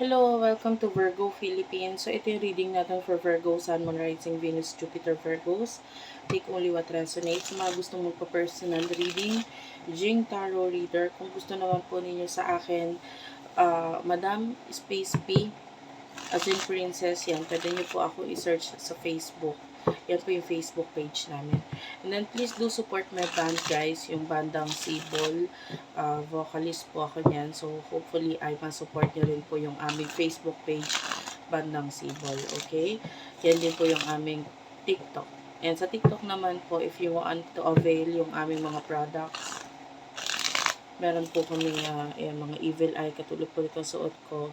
Hello, welcome to Virgo Philippines. So, ito yung reading natin for Virgo, Sun, Moon, Rising, Venus, Jupiter, Virgos. Take only what resonates. Sa mga gustong magpa-personal reading, Jing Tarot Reader. Kung gusto naman po ninyo sa akin, uh, Madam Space P, as in Princess, yan. Pwede nyo po ako i-search sa Facebook. Yan po yung Facebook page namin. And then, please do support my band, guys. Yung bandang Sibol. Uh, vocalist po ako niyan. So, hopefully, ay ma-support nyo rin po yung aming Facebook page, bandang Sibol. Okay? Yan din po yung aming TikTok. And sa TikTok naman po, if you want to avail yung aming mga products, meron po kami uh, yan, mga evil eye, katulad po ito suot ko,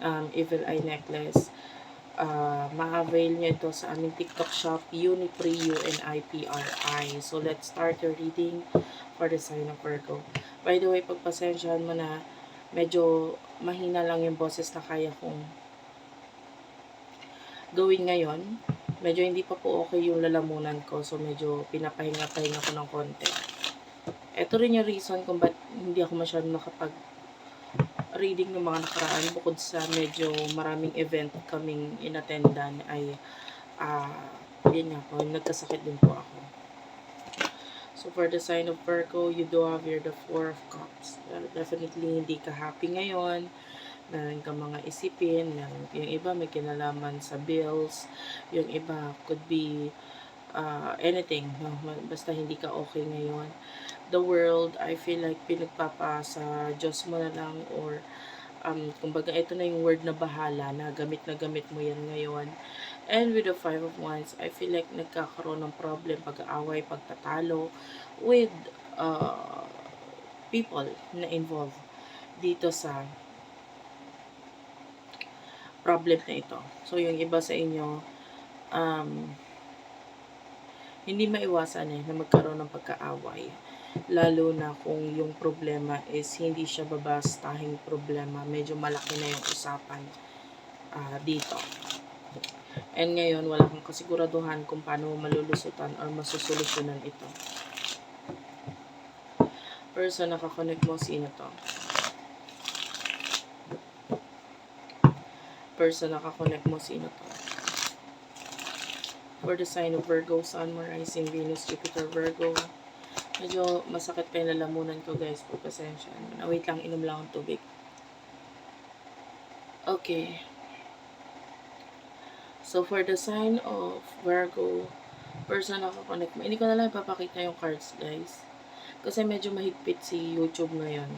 um, evil eye necklace uh, ma-avail nyo ito sa aming TikTok shop, Unipri, U-N-I-P-R-I. So, let's start your reading for the sign of Virgo. By the way, pagpasensyahan mo na medyo mahina lang yung boses na kaya kong gawin ngayon. Medyo hindi pa po okay yung lalamunan ko. So, medyo pinapahinga-pahinga ko ng konti. Ito rin yung reason kung ba't hindi ako masyadong nakapag reading ng mga nakaraan bukod sa medyo maraming event kaming inattendan ay uh, yun nga po, nagkasakit din po ako. So for the sign of Virgo, you do have here the Four of Cups. Uh, definitely hindi ka happy ngayon. Meron ka mga isipin. Yung iba may kinalaman sa bills. Yung iba could be uh, anything. No? Basta hindi ka okay ngayon the world, I feel like pinagpapa sa Diyos mo na lang or um, kumbaga ito na yung word na bahala na gamit na gamit mo yan ngayon. And with the Five of Wands, I feel like nagkakaroon ng problem, pag-aaway, pagtatalo with uh, people na involved dito sa problem na ito. So, yung iba sa inyo, um, hindi maiwasan eh na magkaroon ng pagkaaway lalo na kung yung problema is hindi siya babastahing problema, medyo malaki na yung usapan uh, dito. And ngayon, wala kang kasiguraduhan kung paano malulusutan or masusolusyonan ito. Person nakakonect mo, sino to? Person nakakonect mo, sino to? For the sign of Virgo, Sun, Moon, Rising, Venus, Jupiter, Virgo, Medyo masakit pa yung lalamunan ko guys. Po, pasensya. Na, wait lang, inom lang ang tubig. Okay. So, for the sign of Virgo, person nakakonect mo. Hindi ko na lang ipapakita yung cards, guys. Kasi medyo mahigpit si YouTube ngayon.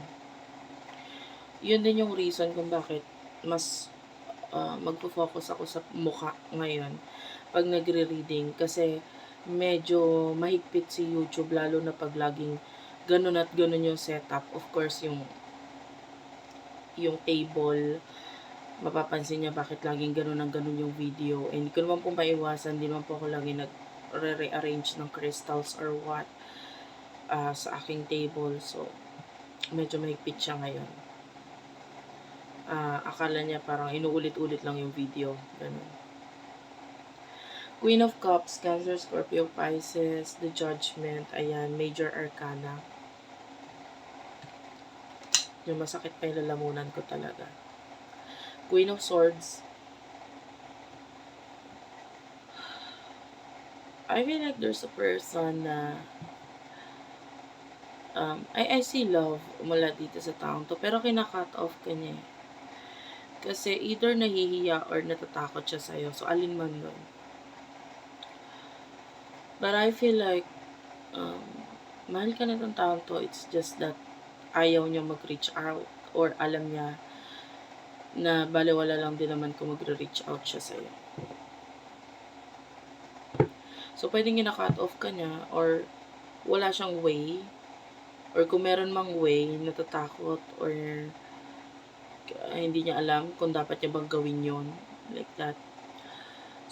Yun din yung reason kung bakit mas uh, magpo-focus ako sa mukha ngayon pag nagre-reading. Kasi medyo mahigpit si YouTube lalo na pag laging ganun at ganun yung setup. Of course, yung yung table, mapapansin niya bakit laging ganun ang ganun yung video. And hindi ko naman po maiwasan, hindi naman po ako lagi nag-rearrange ng crystals or what uh, sa aking table. So, medyo mahigpit siya ngayon. Uh, akala niya parang inuulit-ulit lang yung video. Ganun. Queen of Cups, Cancer, Scorpio, Pisces, The Judgment, ayan, Major Arcana. Yung masakit pa yung lalamunan ko talaga. Queen of Swords. I feel like there's a person na um, I, I see love mula dito sa taong to, pero kina-cut off ka niya eh. Kasi either nahihiya or natatakot siya sa'yo. So, alin man nun. But I feel like, um, mahal ka na itong taong to. It's just that ayaw niya mag-reach out or alam niya na baliwala lang din naman kung magre-reach out siya sa'yo. So, pwedeng gina-cut off ka niya or wala siyang way or kung meron mang way, natatakot or uh, hindi niya alam kung dapat niya bang gawin yon like that.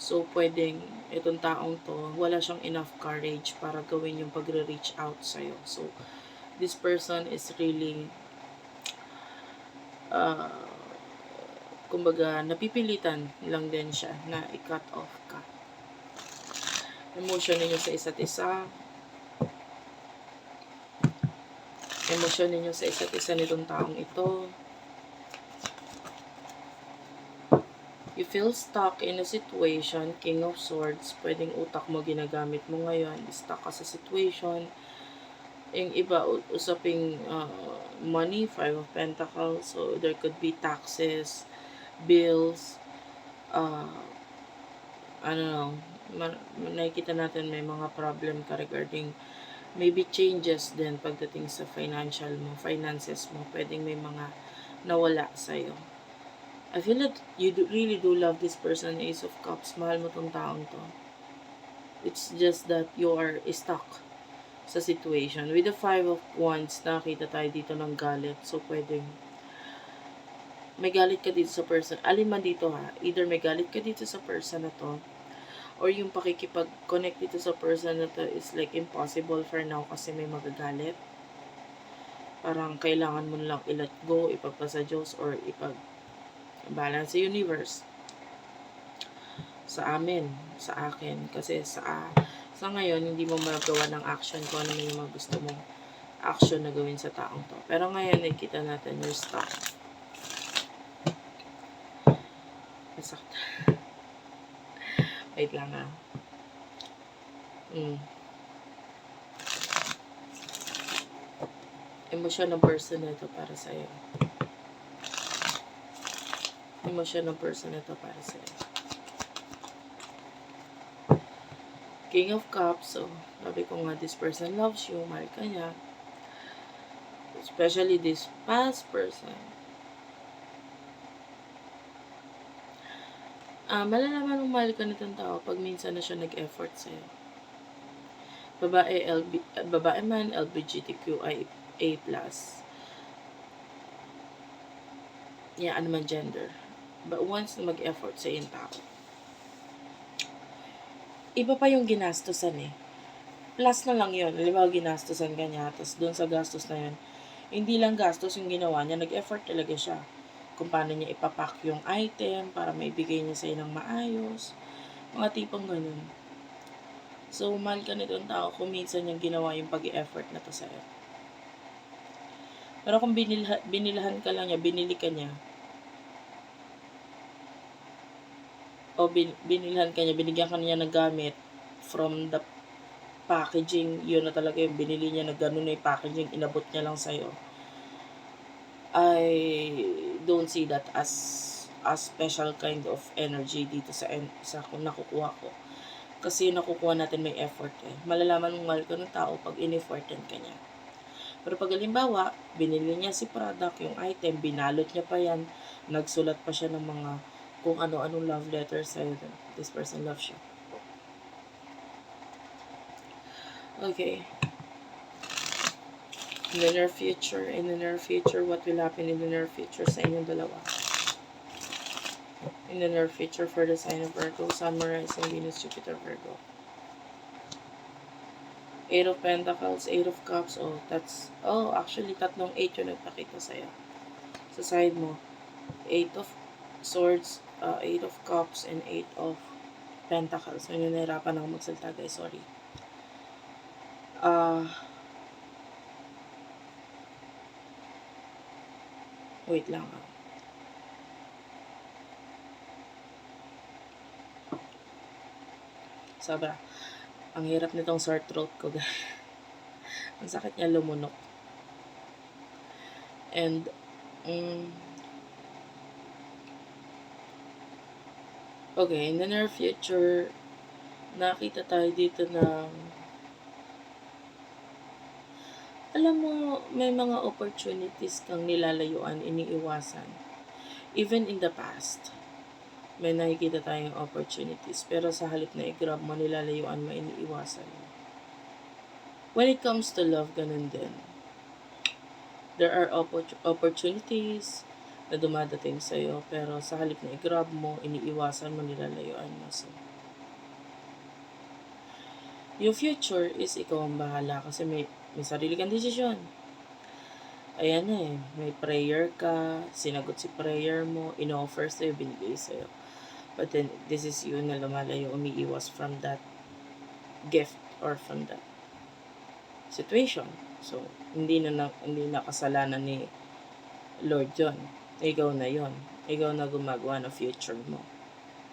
So, pwedeng itong taong to, wala siyang enough courage para gawin yung pagre-reach out sa'yo. So, this person is really, uh, kumbaga, napipilitan lang din siya na i-cut off ka. Emotion ninyo sa isa't isa. Emotion ninyo sa isa't isa nitong taong ito. You feel stuck in a situation, King of Swords, pwedeng utak mo ginagamit mo ngayon, stuck ka sa situation. Yung iba, usaping uh, money, Five of Pentacles, so there could be taxes, bills, uh, ano lang, ma- nakikita natin may mga problem ka regarding maybe changes din pagdating sa financial mo, finances mo, pwedeng may mga nawala sa'yo. I feel that you do, really do love this person, Ace of Cups. Mahal mo tong taong to. It's just that you are stuck sa situation. With the Five of Wands, nakita tayo dito ng galit. So, pwedeng may galit ka dito sa person. Alin man dito ha. Either may galit ka dito sa person na to, or yung pakikipag-connect dito sa person na to is like impossible for now kasi may magagalit. Parang kailangan mo lang i-let go, ipagpasa Diyos, or ipag balance sa universe sa amin, sa akin. Kasi sa sa ngayon, hindi mo magawa ng action kung ano yung gusto mong action na gawin sa taong to. Pero ngayon, nakikita natin you're stuck. Masakit. Wait lang ah. Mm. Emosyon ng person na ito para sa'yo. Emosyon ng person na ito para sa'yo. King of Cups, so, sabi ko nga, this person loves you, mahal ka niya. Especially this past person. Ah, malalaman mong mahal ka nitong tao pag minsan na siya nag-effort sa'yo. Babae, LB, eh, babae man, LGBTQIA+. Yeah, ano man gender. But once na mag-effort sa yung tao, iba pa yung ginastosan eh. Plus na lang yun. Halimbawa, ginastosan ka niya. Tapos doon sa gastos na yun, hindi lang gastos yung ginawa niya. Nag-effort talaga siya. Kung paano niya ipapak yung item para maibigay niya sa'yo ng maayos. Mga tipong ganun. So, mahal ka nitong tao kung minsan yung ginawa yung pag-effort na to sa'yo. Pero kung binilha, binilahan ka lang niya, binili ka niya, o bin, binilhan ka niya, binigyan ka niya ng gamit from the packaging, yun na talaga yung binili niya na ganun na yung packaging, inabot niya lang sa'yo. I don't see that as a special kind of energy dito sa, sa kung nakukuha ko. Kasi nakukuha natin may effort eh. Malalaman mong mahal ka ng tao pag in-effortan ka niya. Pero pag halimbawa, binili niya si product, yung item, binalot niya pa yan, nagsulat pa siya ng mga kung ano-anong love letter sa'yo this person loves you. Okay. In the near future, in the near future, what will happen in the near future sa inyong dalawa? In the near future for the sign of Virgo, Sun, Rising, Venus, Jupiter, Virgo. Eight of Pentacles, Eight of Cups, oh, that's, oh, actually, tatlong eight yung nagpakita sa'yo. Sa side mo. Eight of Swords, uh, Eight of Cups, and Eight of Pentacles. So, yun, nahirapan ako magsalita, guys. Sorry. Ah... wait lang ah. Sobra. Ang hirap nitong sore throat ko, guys. Ang sakit niya lumunok. And, mm, Okay, in the near future, nakita tayo dito ng alam mo, may mga opportunities kang nilalayuan, iniiwasan. Even in the past, may nakikita tayong opportunities. Pero sa halip na i-grab mo, nilalayuan mo, iniiwasan. When it comes to love, ganun din. There are oppor- opportunities, na dumadating sa'yo, pero sa halip na i-grab mo, iniiwasan mo, nilalayuan mo. So, yung future is ikaw ang bahala kasi may, may sarili kang desisyon. Ayan eh, may prayer ka, sinagot si prayer mo, in-offer sa'yo, binigay sa'yo. But then, this is you na lumalayo, umiiwas from that gift or from that situation. So, hindi na, na hindi na kasalanan ni Lord John ikaw na yon ikaw na gumagawa ng future mo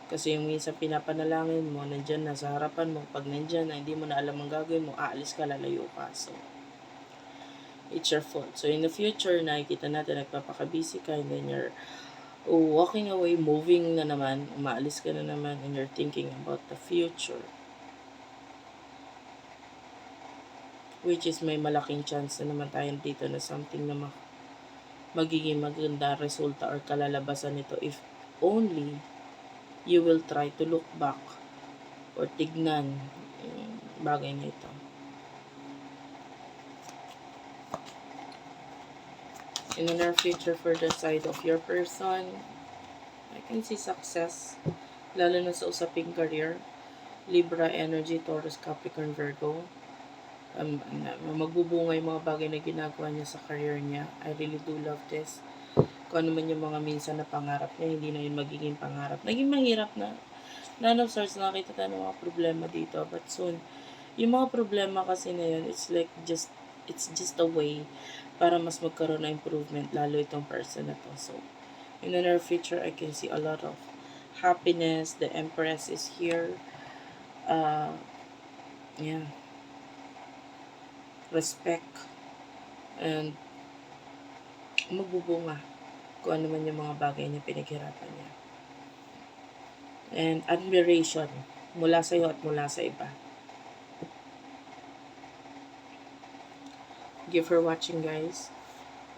Kasi yung minsan pinapanalangin mo, nandyan na sa harapan mo. Pag nandyan na, hindi mo na alam ang gagawin mo, aalis ka, lalayo ka. So, it's your fault. So, in the future, nakikita natin, nagpapakabisi ka, and then you're walking away, moving na naman, umaalis ka na naman, and you're thinking about the future. Which is may malaking chance na naman tayo dito na something na ma- magiging maganda resulta or kalalabasan nito if only you will try to look back or tignan yung bagay na ito. In the near future for the side of your person, I can see success, lalo na sa usaping career. Libra, Energy, Taurus, Capricorn, Virgo. Um, magbubunga yung mga bagay na ginagawa niya sa career niya. I really do love this. Kung ano man yung mga minsan na pangarap niya, hindi na yun magiging pangarap. Naging mahirap na. None of sorts, nakita tayo ng mga problema dito. But soon, yung mga problema kasi na yun, it's like just, it's just a way para mas magkaroon ng improvement, lalo itong person na to. So, in the near future, I can see a lot of happiness. The Empress is here. Uh, yeah. Respect. And magbubunga kung ano man yung mga bagay na pinaghirapan niya. And admiration mula sa iyo at mula sa iba. Thank you for watching guys.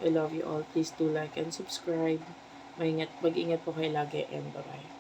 I love you all. Please do like and subscribe. Maingat, mag-ingat po kayo lagi and bye-bye.